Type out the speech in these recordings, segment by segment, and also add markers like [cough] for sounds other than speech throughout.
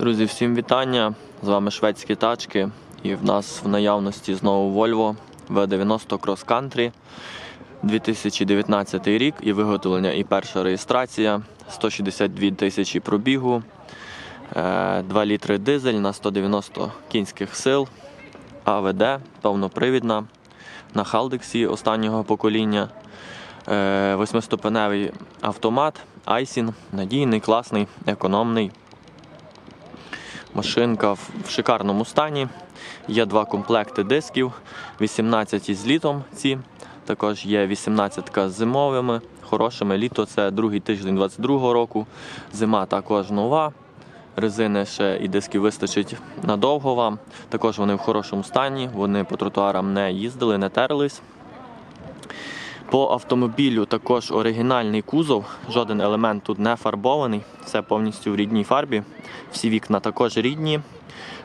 Друзі, всім вітання! З вами шведські тачки. І в нас в наявності знову Volvo V90 Cross Country 2019 рік і виготовлення, і перша реєстрація, 162 тисячі пробігу, е, 2 літри дизель на 190 кінських сил, АВД, повнопривідна, на Халдексі останнього покоління. Е, Восьмиступеневий автомат, айсін, надійний, класний, економний. Машинка в шикарному стані. Є два комплекти дисків, 18 з літом ці. Також є 18 з зимовими, хорошими. Літо це другий тиждень 22 року. Зима також нова. Резини ще і дисків вистачить надовго вам. Також вони в хорошому стані, вони по тротуарам не їздили, не терлись. По автомобілю також оригінальний кузов, жоден елемент тут не фарбований, все повністю в рідній фарбі. Всі вікна також рідні.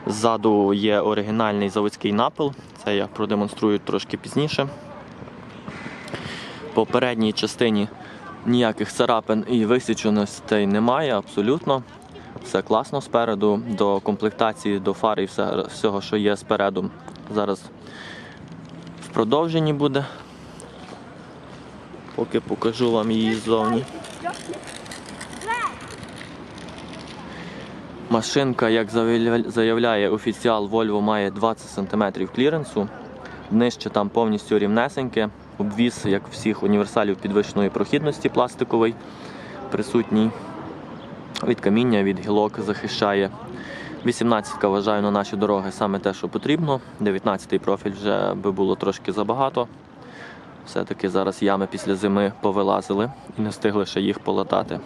Ззаду є оригінальний заводський напил, це я продемонструю трошки пізніше. По передній частині ніяких царапин і висіченостей немає абсолютно. Все класно спереду, до комплектації, до фари і всього, що є спереду. Зараз в продовженні буде. Поки покажу вам її ззовні. Машинка, як заявляє офіціал Volvo, має 20 см кліренсу. Нижче там повністю рівнесеньке. Обвіз, як всіх універсалів підвищеної прохідності пластиковий, присутній. Від каміння, від гілок захищає. 18-ка вважаю на наші дороги саме те, що потрібно. 19-й профіль вже би було трошки забагато. Все-таки зараз ями після зими повилазили і не встигли ще їх полатати.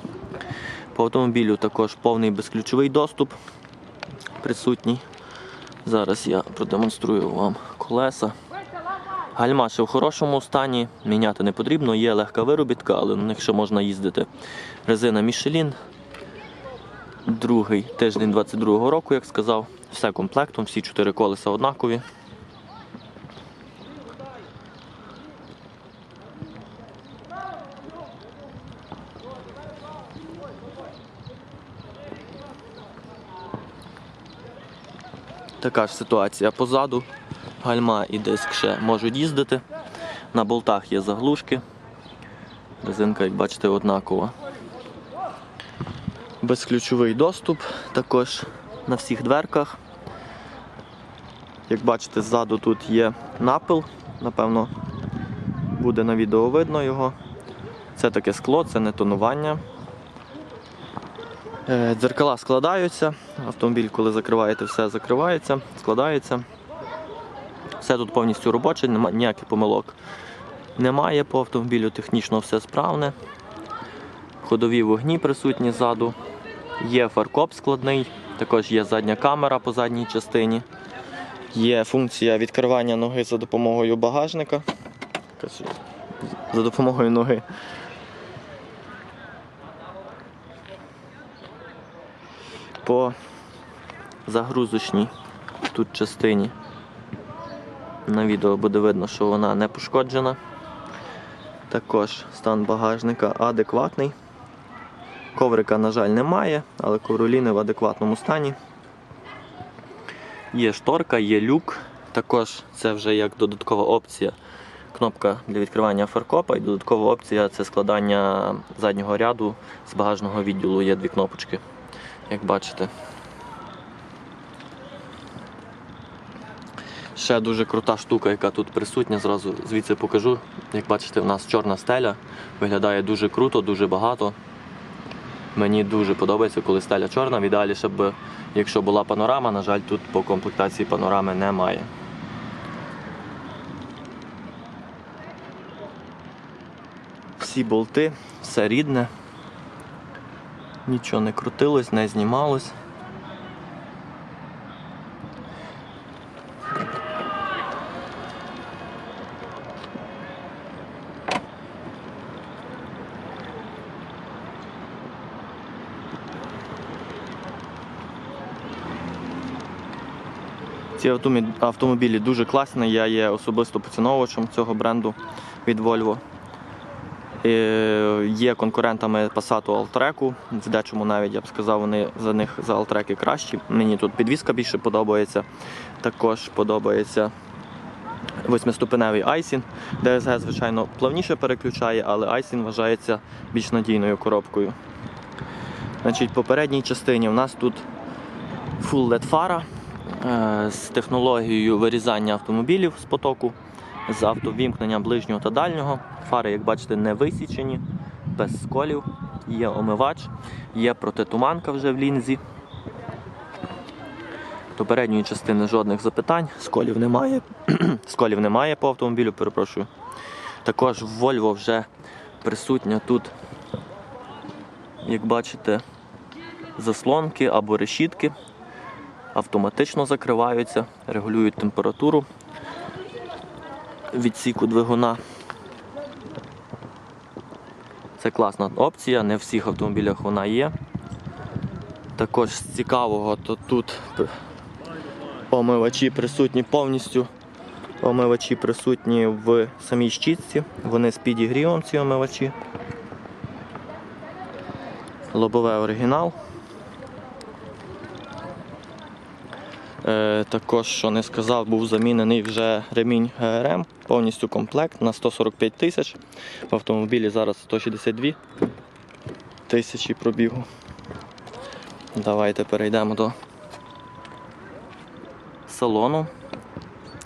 По автомобілю також повний безключовий доступ присутній. Зараз я продемонструю вам колеса. Гальма ще в хорошому стані, міняти не потрібно, є легка виробітка, але на них ще можна їздити. Резина Michelin. Другий тиждень 22-го року, як сказав, все комплектом, всі чотири колеса однакові. Така ж ситуація позаду. Гальма і диск ще можуть їздити. На болтах є заглушки. Резинка, як бачите, однакова. Безключовий доступ також на всіх дверках. Як бачите, ззаду тут є напил, напевно, буде на відео видно його. Це таке скло, це не тонування. Е, Дзеркала складаються. Автомобіль, коли закриваєте, все закривається, складається. Все тут повністю робоче, ніяких помилок немає по автомобілю, технічно все справне. Ходові вогні присутні ззаду. Є фаркоп складний, також є задня камера по задній частині. Є функція відкривання ноги за допомогою багажника. За допомогою ноги. По загрузочній тут частині. На відео буде видно, що вона не пошкоджена. Також стан багажника адекватний. Коврика, на жаль, немає, але ковроліни в адекватному стані. Є шторка, є люк. Також це вже як додаткова опція. Кнопка для відкривання фаркопа і додаткова опція це складання заднього ряду з багажного відділу. Є дві кнопочки, як бачите. Ще дуже крута штука, яка тут присутня, зразу звідси покажу. Як бачите, в нас чорна стеля. Виглядає дуже круто, дуже багато. Мені дуже подобається, коли стеля чорна. В ідеалі, щоб якщо була панорама, на жаль, тут по комплектації панорами немає. Всі болти, все рідне. Нічого не крутилось, не знімалось. Ці автомобілі дуже класні. Я є особисто поціновувачем цього бренду від Volvo. Е, Є конкурентами Passat Alltrack, в дечому навіть я б сказав, вони за них за Alltrack кращі. Мені тут підвізка більше подобається. Також подобається восьмиступеневий Айсін. DSG, звичайно, плавніше переключає, але Айсін вважається більш надійною коробкою. Значить, в попередній частині у нас тут Full LED фара е, з технологією вирізання автомобілів з потоку, з автовімкнення ближнього та дальнього. Фари, як бачите, не висічені, без сколів. Є омивач, є протитуманка вже в лінзі. До передньої частини жодних запитань, сколів немає. [clears throat] сколів немає по автомобілю, перепрошую. Також в Volvo вже присутня тут, як бачите, заслонки або решітки автоматично закриваються, регулюють температуру відсіку двигуна. Це класна опція, не в всіх автомобілях вона є. Також з цікавого, то тут омивачі присутні повністю. Омивачі присутні в самій щітці, вони з підігрівом ці омивачі. Лобове оригінал. Також, що не сказав, був замінений вже ремінь ГРМ, повністю комплект на 145 тисяч. В автомобілі зараз 162 тисячі пробігу. Давайте перейдемо до салону,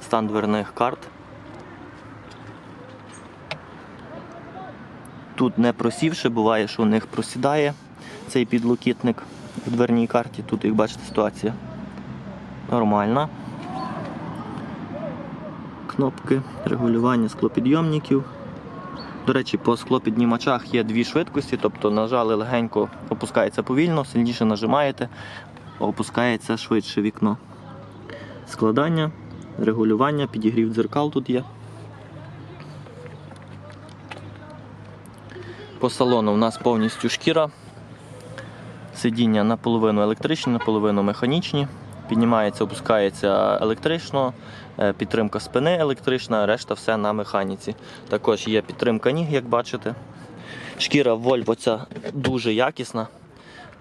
стан дверних карт. Тут не просівши, буває, що у них просідає цей підлокітник в дверній карті. Тут, як бачите, ситуація нормальна. Кнопки регулювання склопідйомників. До речі, по склопіднімачах є дві швидкості, тобто нажали легенько, опускається повільно, сильніше нажимаєте, опускається швидше вікно. Складання, регулювання, підігрів дзеркал тут є. По салону у нас повністю шкіра. Сидіння наполовину електричні, наполовину механічні. Піднімається, опускається електрично, е, підтримка спини електрична, решта все на механіці. Також є підтримка ніг, як бачите. Шкіра Volvo ця дуже якісна.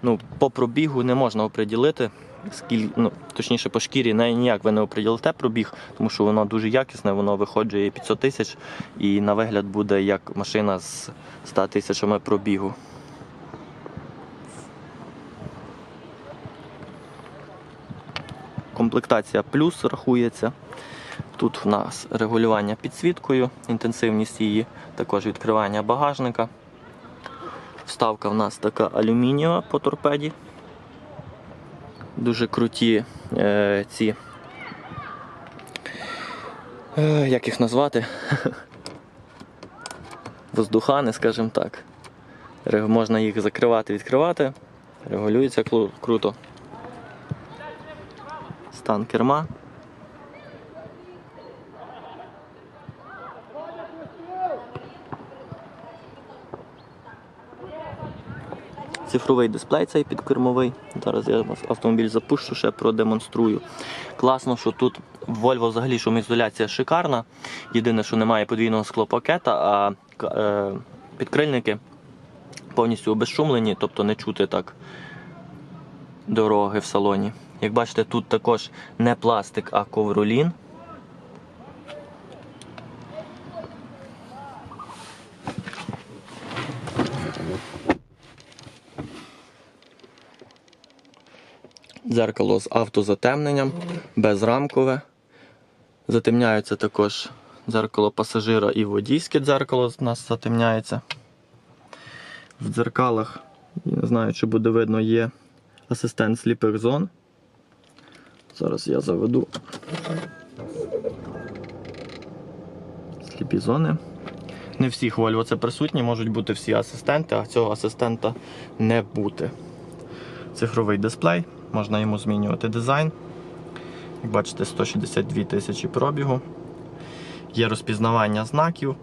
Ну, по пробігу не можна оприділити, скіль, ну, точніше по шкірі ніяк ви не оприділите пробіг, тому що воно дуже якісне, воно виходжує 500 тисяч і на вигляд буде як машина з 100 тисячами пробігу. Комплектація плюс рахується. Тут в нас регулювання підсвіткою, інтенсивність її, також відкривання багажника. Вставка в нас така алюмінієва по торпеді. Дуже круті е, ці. Е, як їх назвати? [laughs] Воздухани, скажімо так. Можна їх закривати, відкривати. Регулюється круто. Стан керма. Цифровий дисплей цей підкермовий. Зараз я автомобіль запущу, ще продемонструю. Класно, що тут в Volvo взагалі шумоізоляція шикарна. Єдине, що немає подвійного склопакета, а е, підкрильники повністю обезшумлені, тобто не чути так дороги в салоні. Як бачите, тут також не пластик, а ковролін. Дзеркало з автозатемненням, безрамкове. Затемняється також дзеркало пасажира і водійське дзеркало у нас затемняється. В дзеркалах, не знаю, чи буде видно, є асистент сліпих зон. Зараз я заведу сліпі зони. Не всіх Volvo це присутні, можуть бути всі асистенти, а цього асистента не бути. Цифровий дисплей, можна йому змінювати дизайн. Як бачите, 162 тисячі пробігу. Є розпізнавання знаків.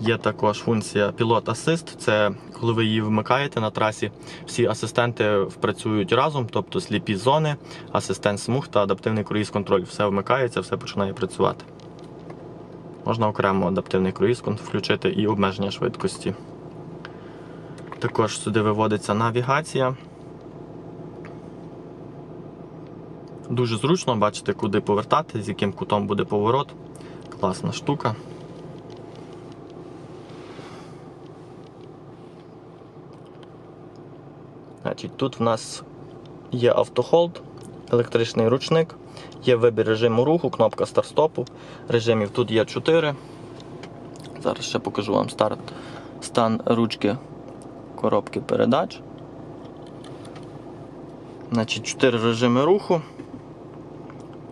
Є також функція Pilot Assist. Це коли ви її вмикаєте на трасі, всі асистенти працюють разом, тобто сліпі зони, асистент смуг та адаптивний круїз контроль. Все вмикається, все починає працювати. Можна окремо адаптивний круїз включити і обмеження швидкості. Також сюди виводиться навігація. Дуже зручно бачите, куди повертати, з яким кутом буде поворот. Класна штука. Значить, тут в нас є автохолд, електричний ручник, є вибір режиму руху, кнопка старт-стопу. Режимів тут є 4. Зараз ще покажу вам старт, стан ручки коробки передач. Значить, 4 режими руху.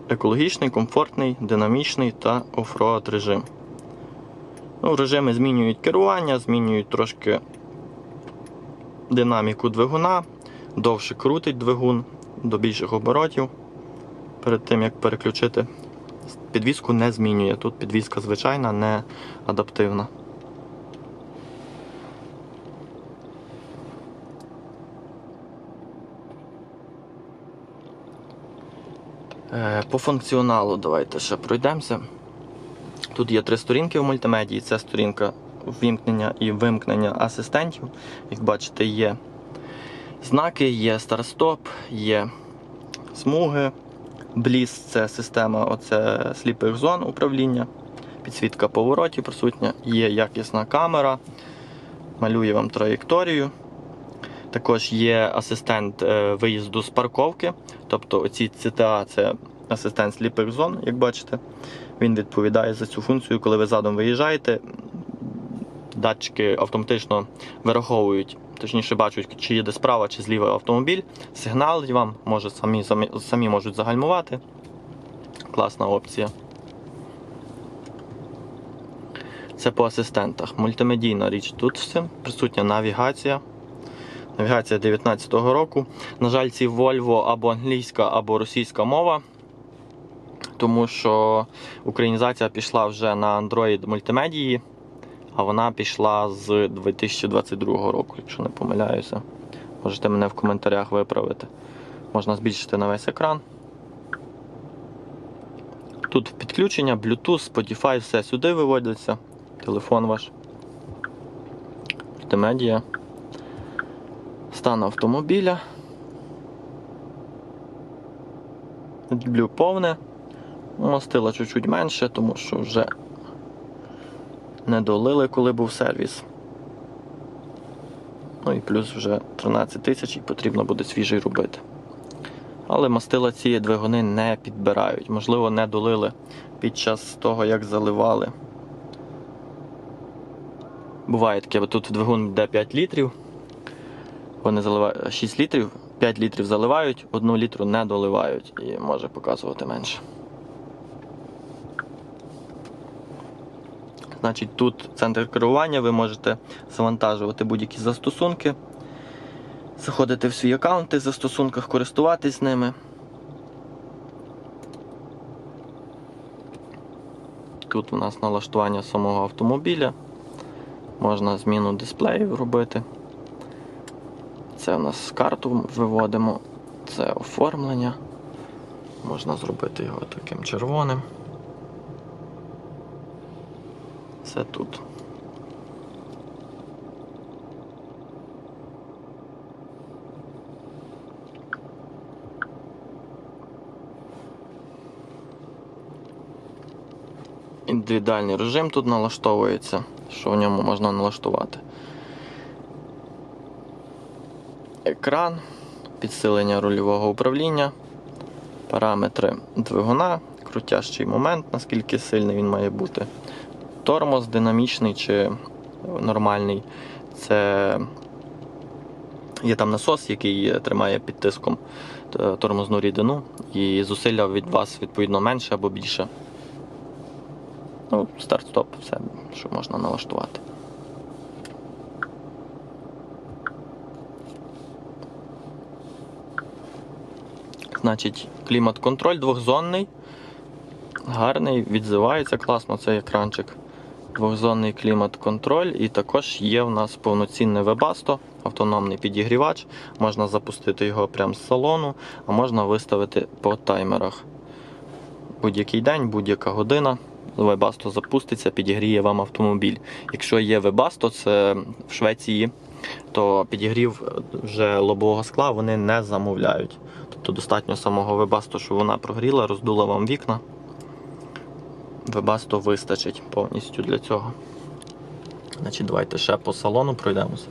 Екологічний, комфортний, динамічний та оффроад режим. Ну, режими змінюють керування, змінюють трошки динаміку двигуна, довше крутить двигун до більших оборотів. Перед тим як переключити підвіску не змінює. Тут підвіска звичайна, не адаптивна. Е, По функціоналу давайте ще пройдемося. Тут є три сторінки в мультимедії. Це сторінка ввімкнення і вимкнення асистентів. Як бачите, є знаки, є старт-стоп, є смуги. Бліс це система оце сліпих зон управління, підсвітка поворотів присутня, є якісна камера, малює вам траєкторію. Також є асистент е, виїзду з парковки. Тобто оці CTA це асистент сліпих зон, як бачите. Він відповідає за цю функцію, коли ви задом виїжджаєте. Датчики автоматично вираховують, точніше бачать, чи їде справа чи зліва автомобіль, сигналить вам, може самі, самі, самі можуть загальмувати. Класна опція. Це по асистентах. Мультимедійна річ тут все. Присутня навігація. Навігація 19-го року. На жаль, ці Volvo або англійська, або російська мова. Тому що українізація пішла вже на Android мультимедії, а вона пішла з 2022 року, якщо не помиляюся. Можете мене в коментарях виправити. Можна збільшити на весь екран. Тут підключення, Bluetooth, Spotify, все сюди виводиться. Телефон ваш. Мультимедія. Стан автомобіля. Блю повне. Мастила чуть-чуть менше, тому що вже не долили, коли був сервіс. Ну і плюс вже 13 тисяч і потрібно буде свіжий робити. Але мастила ці двигуни не підбирають. Можливо, не долили під час того, як заливали. Буває таке, бо тут двигун йде 5 літрів. Вони заливають 6 літрів, 5 літрів заливають, 1 літру не доливають і може показувати менше. Значить, тут центр керування, ви можете завантажувати будь-які застосунки, заходити в свій аккаунт в застосунках, користуватись ними. Тут у нас налаштування самого автомобіля. Можна зміну дисплеїв робити. Це у нас карту виводимо, це оформлення. Можна зробити його таким червоним. Все тут. Індивідуальний режим тут налаштовується, що в ньому можна налаштувати. Екран, підсилення рульового управління, параметри двигуна, крутящий момент, наскільки сильний він має бути. Тормоз динамічний чи нормальний. Це є там насос, який тримає під тиском е, тормозну рідину, і зусилля від вас відповідно менше або більше. Ну, старт-стоп, все, що можна налаштувати. Значить, клімат-контроль двохзонний. Гарний, відзивається класно цей екранчик. Двохзонний клімат-контроль, і також є в нас повноцінне вебасто, автономний підігрівач. Можна запустити його прямо з салону, а можна виставити по таймерах. Будь-який день, будь-яка година Webasto запуститься, підігріє вам автомобіль. Якщо є Webasto, це в Швеції, то підігрів вже лобового скла вони не замовляють. Тобто достатньо самого Webasto, щоб вона прогріла, роздула вам вікна. Webasto вистачить повністю для цього. Значить, давайте ще по салону пройдемося.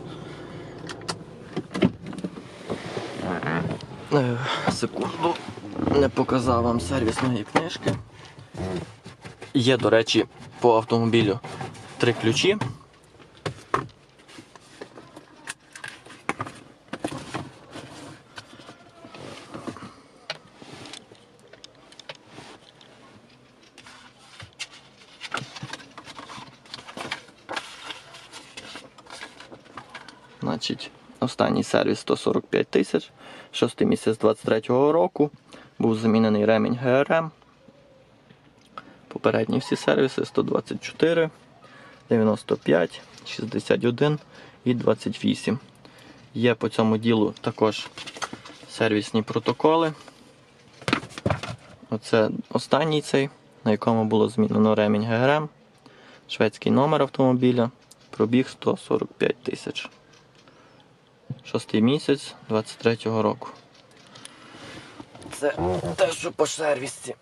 Е, Секунду, не показав вам сервісної книжки. Є, до речі, по автомобілю три ключі. Значить, останній сервіс 145 тисяч. Шостий місяць 23-го року. Був замінений ремінь ГРМ. Попередні всі сервіси 124, 95, 61 і 28. Є по цьому ділу також сервісні протоколи. Оце останній цей, на якому було змінено ремінь ГРМ, шведський номер автомобіля, пробіг 145 тисяч. Шостий місяць 23-го року. Це те, що по сервісці.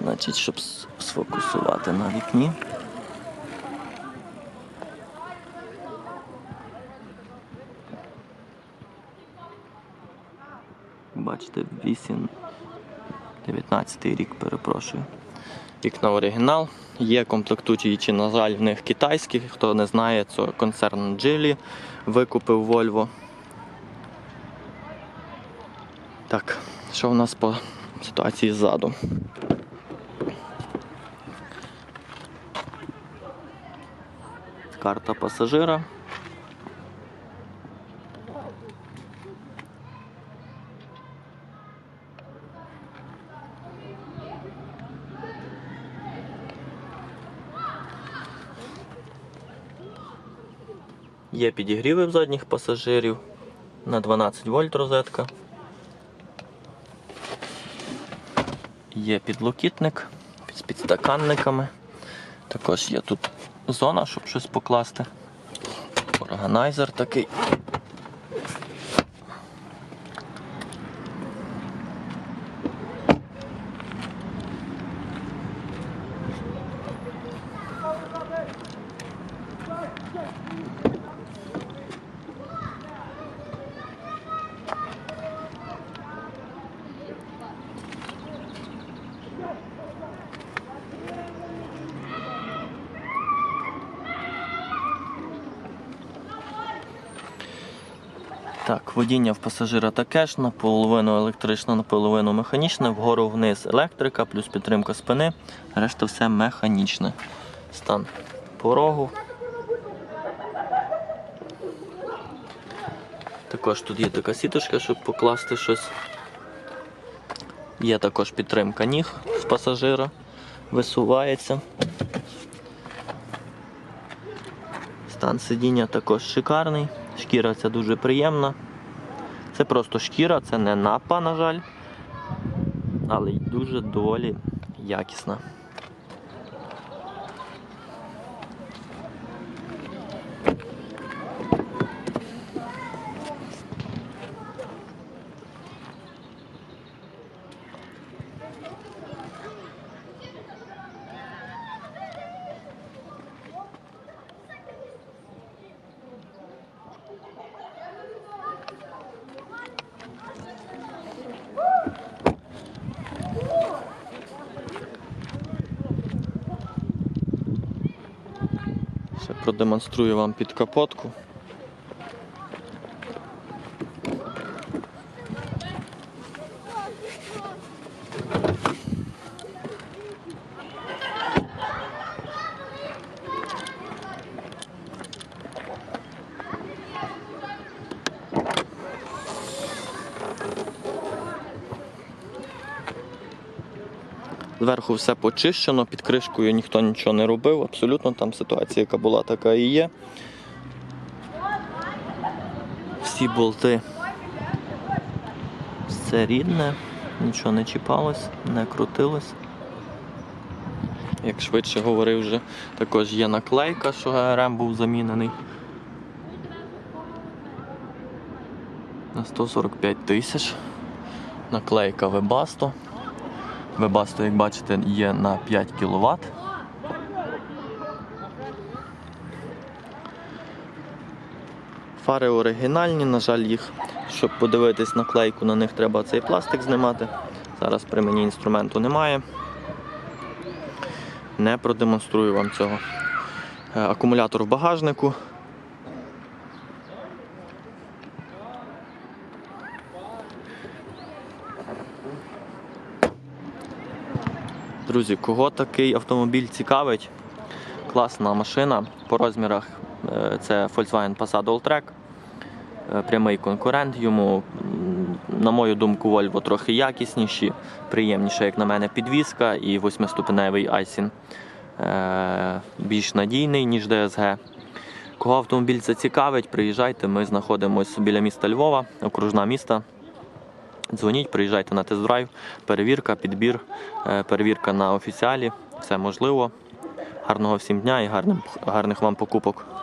Значить, щоб сфокусувати на вікні. Бачите, 8, 19 рік, перепрошую. Вікна оригінал. Є комплектуючі, на жаль, в них китайські. Хто не знає, це концерн Geely викупив Volvo. Так, що в нас по ситуації ззаду? Карта пасажира. Є підігріви в задніх пасажирів на 12 вольт розетка. Є підлокітник з підстаканниками. Також є тут зона, щоб щось покласти. Органайзер такий. Так, водіння в пасажира таке ж, наполовину електричне, наполовину механічне, вгору вниз електрика, плюс підтримка спини, решта все механічне. Стан порогу. Також тут є така сіточка, щоб покласти щось. Є також підтримка ніг з пасажира, висувається. Стан сидіння також шикарний. Шкіра ця дуже приємна. Це просто шкіра, це не напа, на жаль, але дуже доволі якісна. Ще продемонструю вам під Зверху все почищено, під кришкою ніхто нічого не робив. Абсолютно там ситуація, яка була, така і є. Всі болти. Все рідне, нічого не чіпалось, не крутилось. Як швидше говорив вже, також є наклейка, що ГРМ був замінений. На 145 тисяч. Наклейка Webasto. Webasto, як бачите, є на 5 кВт. Фари оригінальні, на жаль, їх, щоб подивитись наклейку, на них треба цей пластик знімати. Зараз при мені інструменту немає. Не продемонструю вам цього. Е, Акумулятор в багажнику. Друзі, кого такий автомобіль цікавить? Класна машина по розмірах. е, Це Volkswagen Passat Alltrack. Е, Прямий конкурент йому. На мою думку, Volvo трохи якісніші, приємніша, як на мене, підвізка і восьмиступеневий Айсін е, більш надійний, ніж DSG. Кого автомобіль зацікавить, приїжджайте. Ми знаходимося біля міста Львова, окружна міста. Дзвоніть, приїжджайте на тест-драйв, перевірка, підбір, е, перевірка на офіціалі. Все можливо. Гарного всім дня і гарних вам покупок.